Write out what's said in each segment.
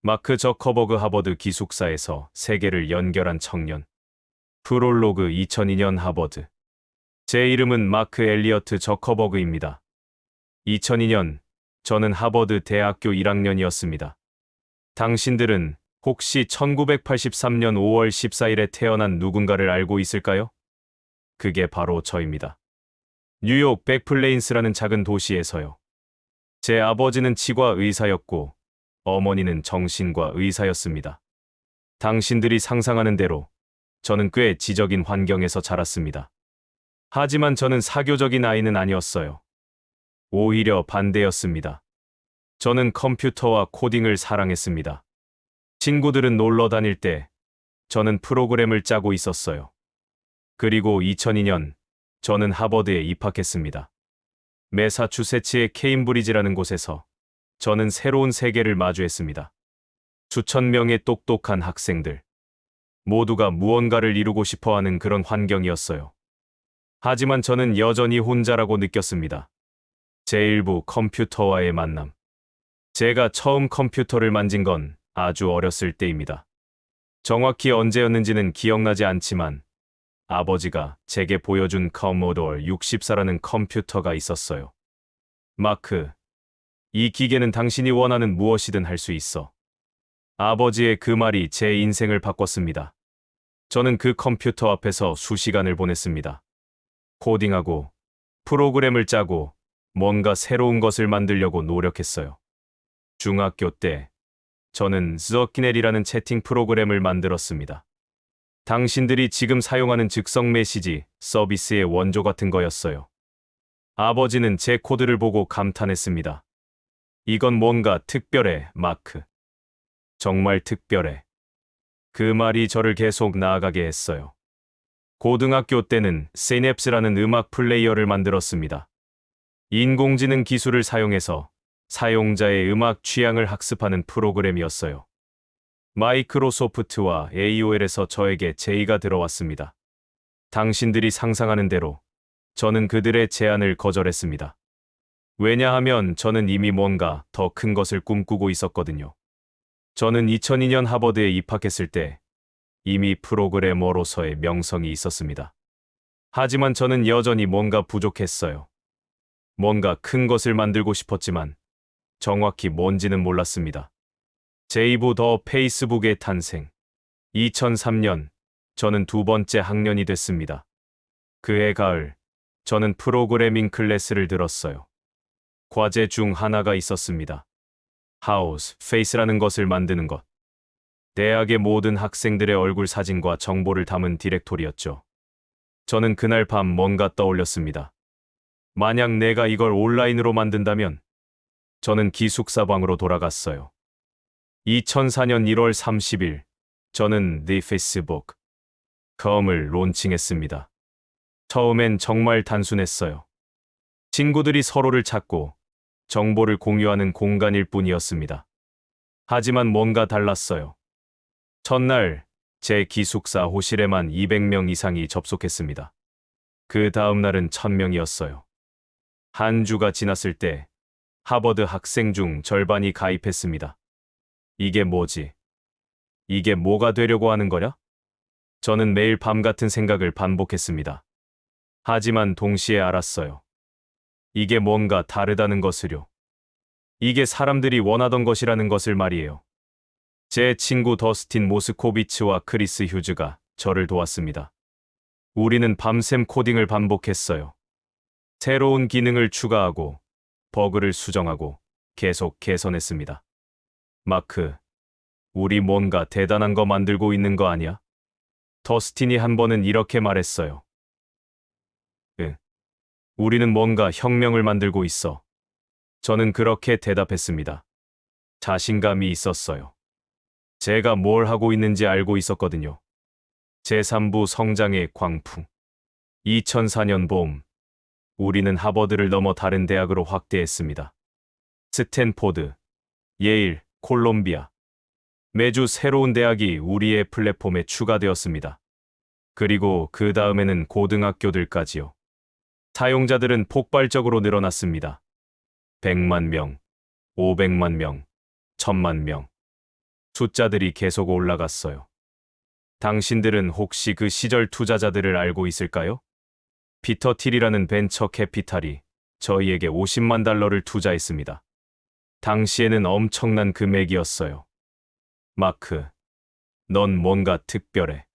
마크 저커버그 하버드 기숙사에서 세계를 연결한 청년. 프롤로그 2002년 하버드. 제 이름은 마크 엘리어트 저커버그입니다. 2002년, 저는 하버드 대학교 1학년이었습니다. 당신들은 혹시 1983년 5월 14일에 태어난 누군가를 알고 있을까요? 그게 바로 저입니다. 뉴욕 백플레인스라는 작은 도시에서요. 제 아버지는 치과 의사였고, 어머니는 정신과 의사였습니다. 당신들이 상상하는 대로 저는 꽤 지적인 환경에서 자랐습니다. 하지만 저는 사교적인 아이는 아니었어요. 오히려 반대였습니다. 저는 컴퓨터와 코딩을 사랑했습니다. 친구들은 놀러 다닐 때 저는 프로그램을 짜고 있었어요. 그리고 2002년 저는 하버드에 입학했습니다. 매사추세츠의 케임브리지라는 곳에서 저는 새로운 세계를 마주했습니다. 수천 명의 똑똑한 학생들. 모두가 무언가를 이루고 싶어 하는 그런 환경이었어요. 하지만 저는 여전히 혼자라고 느꼈습니다. 제1부 컴퓨터와의 만남. 제가 처음 컴퓨터를 만진 건 아주 어렸을 때입니다. 정확히 언제였는지는 기억나지 않지만 아버지가 제게 보여준 커모도어 64라는 컴퓨터가 있었어요. 마크, 이 기계는 당신이 원하는 무엇이든 할 수 있어. 아버지의 그 말이 제 인생을 바꿨습니다. 저는 그 컴퓨터 앞에서 수시간을 보냈습니다. 코딩하고, 프로그램을 짜고, 뭔가 새로운 것을 만들려고 노력했어요. 중학교 때, 저는 스어키넬이라는 채팅 프로그램을 만들었습니다. 당신들이 지금 사용하는 즉석 메시지 서비스의 원조 같은 거였어요. 아버지는 제 코드를 보고 감탄했습니다. 이건 뭔가 특별해, 마크. 정말 특별해. 그 말이 저를 계속 나아가게 했어요. 고등학교 때는 세넵스라는 음악 플레이어를 만들었습니다. 인공지능 기술을 사용해서 사용자의 음악 취향을 학습하는 프로그램이었어요. 마이크로소프트와 AOL에서 저에게 제의가 들어왔습니다. 당신들이 상상하는 대로 저는 그들의 제안을 거절했습니다. 왜냐하면 저는 이미 뭔가 더 큰 것을 꿈꾸고 있었거든요. 저는 2002년 하버드에 입학했을 때 이미 프로그래머로서의 명성이 있었습니다. 하지만 저는 여전히 뭔가 부족했어요. 뭔가 큰 것을 만들고 싶었지만 정확히 뭔지는 몰랐습니다. 제이브 더 페이스북의 탄생. 2003년, 저는 두 번째 학년이 됐습니다. 그해 가을, 저는 프로그래밍 클래스를 들었어요. 과제 중 하나가 있었습니다. 하우스, 페이스라는 것을 만드는 것. 대학의 모든 학생들의 얼굴 사진과 정보를 담은 디렉토리였죠. 저는 그날 밤 뭔가 떠올렸습니다. 만약 내가 이걸 온라인으로 만든다면, 저는 기숙사 방으로 돌아갔어요. 2004년 1월 30일, 저는 The Facebook 컴을 론칭했습니다. 처음엔 정말 단순했어요. 친구들이 서로를 찾고 정보를 공유하는 공간일 뿐이었습니다. 하지만 뭔가 달랐어요. 첫날, 제 기숙사 호실에만 200명 이상이 접속했습니다. 그 다음 날은 1000명이었어요. 한 주가 지났을 때 하버드 학생 중 절반이 가입했습니다. 이게 뭐지? 이게 뭐가 되려고 하는 거냐? 저는 매일 밤 같은 생각을 반복했습니다. 하지만 동시에 알았어요. 이게 뭔가 다르다는 것을요. 이게 사람들이 원하던 것이라는 것을 말이에요. 제 친구 더스틴 모스코비츠와 크리스 휴즈가 저를 도왔습니다. 우리는 밤샘 코딩을 반복했어요. 새로운 기능을 추가하고 버그를 수정하고 계속 개선했습니다. 마크, 우리 뭔가 대단한 거 만들고 있는 거 아니야? 더스틴이 한 번은 이렇게 말했어요. 응. 우리는 뭔가 혁명을 만들고 있어. 저는 그렇게 대답했습니다. 자신감이 있었어요. 제가 뭘 하고 있는지 알고 있었거든요. 제3부 성장의 광풍. 2004년 봄, 우리는 하버드를 넘어 다른 대학으로 확대했습니다. 스탠포드, 예일, 콜롬비아. 매주 새로운 대학이 우리의 플랫폼에 추가되었습니다. 그리고 그 다음에는 고등학교들까지요. 사용자들은 폭발적으로 늘어났습니다. 100만 명, 500만 명, 1000만 명. 숫자들이 계속 올라갔어요. 당신들은 혹시 그 시절 투자자들을 알고 있을까요? 피터 틸이라는 벤처 캐피탈이 저희에게 50만 달러를 투자했습니다. 당시에는 엄청난 금액이었어요. 마크, 넌 뭔가 특별해.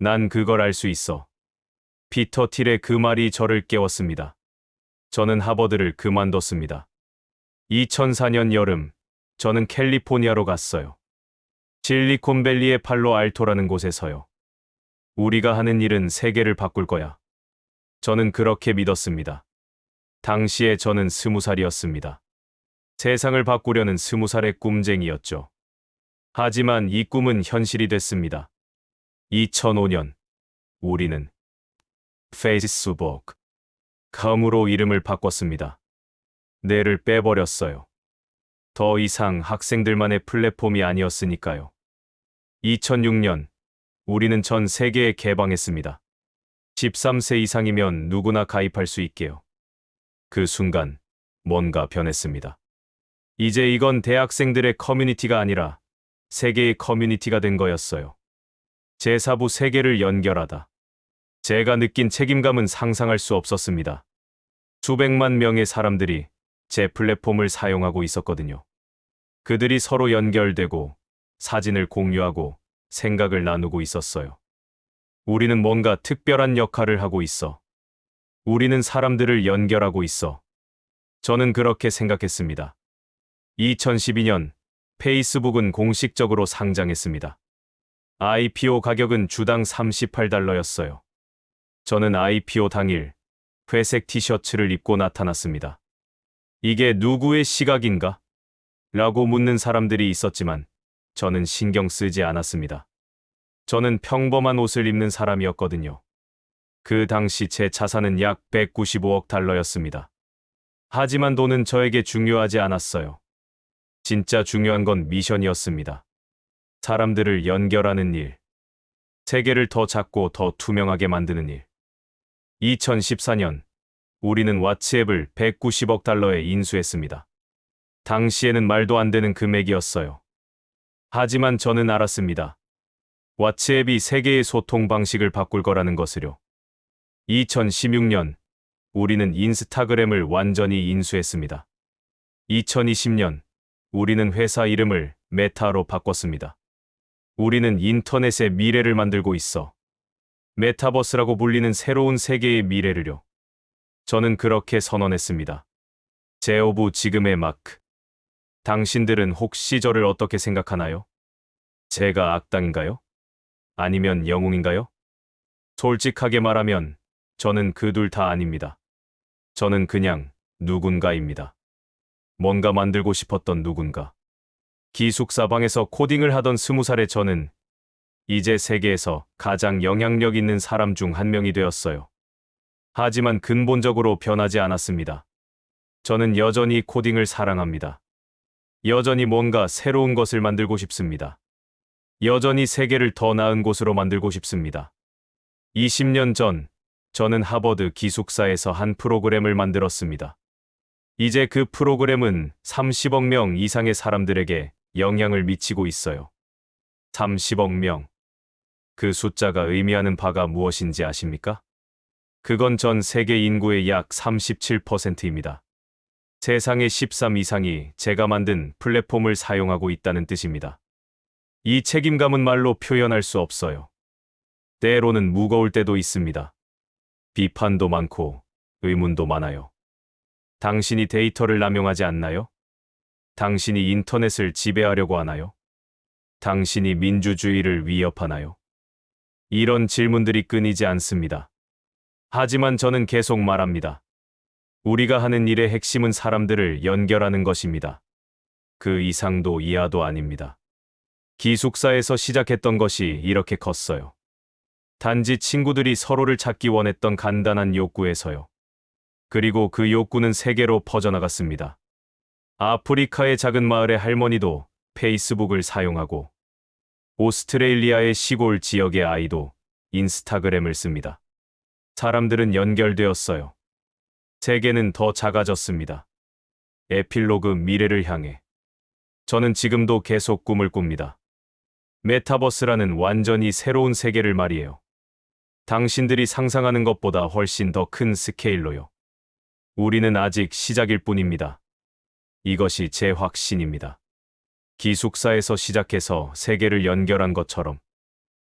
난 그걸 알 수 있어. 피터 틸의 그 말이 저를 깨웠습니다. 저는 하버드를 그만뒀습니다. 2004년 여름, 저는 캘리포니아로 갔어요. 실리콘밸리의 팔로 알토라는 곳에서요. 우리가 하는 일은 세계를 바꿀 거야. 저는 그렇게 믿었습니다. 당시에 저는 스무 살이었습니다. 세상을 바꾸려는 스무 살의 꿈쟁이였죠. 하지만 이 꿈은 현실이 됐습니다. 2005년, 우리는 페이스북, 컴으로 이름을 바꿨습니다. 뇌를 빼버렸어요. 더 이상 학생들만의 플랫폼이 아니었으니까요. 2006년, 우리는 전 세계에 개방했습니다. 13세 이상이면 누구나 가입할 수 있게요. 그 순간, 뭔가 변했습니다. 이제 이건 대학생들의 커뮤니티가 아니라 세계의 커뮤니티가 된 거였어요. 제4부 세계를 연결하다. 제가 느낀 책임감은 상상할 수 없었습니다. 수백만 명의 사람들이 제 플랫폼을 사용하고 있었거든요. 그들이 서로 연결되고 사진을 공유하고 생각을 나누고 있었어요. 우리는 뭔가 특별한 역할을 하고 있어. 우리는 사람들을 연결하고 있어. 저는 그렇게 생각했습니다. 2012년 페이스북은 공식적으로 상장했습니다. IPO 가격은 주당 38달러였어요. 저는 IPO 당일 회색 티셔츠를 입고 나타났습니다. 이게 누구의 시각인가? 라고 묻는 사람들이 있었지만 저는 신경 쓰지 않았습니다. 저는 평범한 옷을 입는 사람이었거든요. 그 당시 제 자산은 약 195억 달러였습니다. 하지만 돈은 저에게 중요하지 않았어요. 진짜 중요한 건 미션이었습니다. 사람들을 연결하는 일. 세계를 더 작고 더 투명하게 만드는 일. 2014년, 우리는 왓츠앱을 190억 달러에 인수했습니다. 당시에는 말도 안 되는 금액이었어요. 하지만 저는 알았습니다. 왓츠앱이 세계의 소통 방식을 바꿀 거라는 것을요. 2016년, 우리는 인스타그램을 완전히 인수했습니다. 2020년, 우리는 회사 이름을 메타로 바꿨습니다. 우리는 인터넷의 미래를 만들고 있어. 메타버스라고 불리는 새로운 세계의 미래를요. 저는 그렇게 선언했습니다. 제오부 지금의 마크. 당신들은 혹시 저를 어떻게 생각하나요? 제가 악당인가요? 아니면 영웅인가요? 솔직하게 말하면 저는 그 둘 다 아닙니다. 저는 그냥 누군가입니다. 뭔가 만들고 싶었던 누군가. 기숙사방에서 코딩을 하던 스무 살의 저는 이제 세계에서 가장 영향력 있는 사람 중 한 명이 되었어요. 하지만 근본적으로 변하지 않았습니다. 저는 여전히 코딩을 사랑합니다. 여전히 뭔가 새로운 것을 만들고 싶습니다. 여전히 세계를 더 나은 곳으로 만들고 싶습니다. 20년 전, 저는 하버드 기숙사에서 한 프로그램을 만들었습니다. 이제 그 프로그램은 30억 명 이상의 사람들에게 영향을 미치고 있어요. 30억 명. 그 숫자가 의미하는 바가 무엇인지 아십니까? 그건 전 세계 인구의 약 37%입니다. 세상의 13 이상이 제가 만든 플랫폼을 사용하고 있다는 뜻입니다. 이 책임감은 말로 표현할 수 없어요. 때로는 무거울 때도 있습니다. 비판도 많고 의문도 많아요. 당신이 데이터를 남용하지 않나요? 당신이 인터넷을 지배하려고 하나요? 당신이 민주주의를 위협하나요? 이런 질문들이 끊이지 않습니다. 하지만 저는 계속 말합니다. 우리가 하는 일의 핵심은 사람들을 연결하는 것입니다. 그 이상도 이하도 아닙니다. 기숙사에서 시작했던 것이 이렇게 컸어요. 단지 친구들이 서로를 찾기 원했던 간단한 욕구에서요. 그리고 그 욕구는 세계로 퍼져나갔습니다. 아프리카의 작은 마을의 할머니도 페이스북을 사용하고 오스트레일리아의 시골 지역의 아이도 인스타그램을 씁니다. 사람들은 연결되었어요. 세계는 더 작아졌습니다. 에필로그 미래를 향해 저는 지금도 계속 꿈을 꿉니다. 메타버스라는 완전히 새로운 세계를 말이에요. 당신들이 상상하는 것보다 훨씬 더 큰 스케일로요. 우리는 아직 시작일 뿐입니다. 이것이 제 확신입니다. 기숙사에서 시작해서 세계를 연결한 것처럼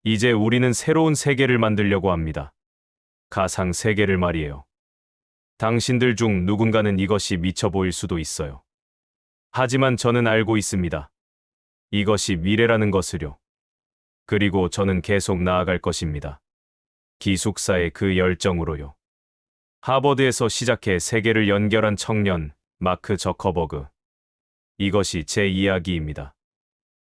이제 우리는 새로운 세계를 만들려고 합니다. 가상 세계를 말이에요. 당신들 중 누군가는 이것이 미쳐 보일 수도 있어요. 하지만 저는 알고 있습니다. 이것이 미래라는 것을요. 그리고 저는 계속 나아갈 것입니다. 기숙사의 그 열정으로요. 하버드에서 시작해 세계를 연결한 청년 마크 저커버그. 이것이 제 이야기입니다.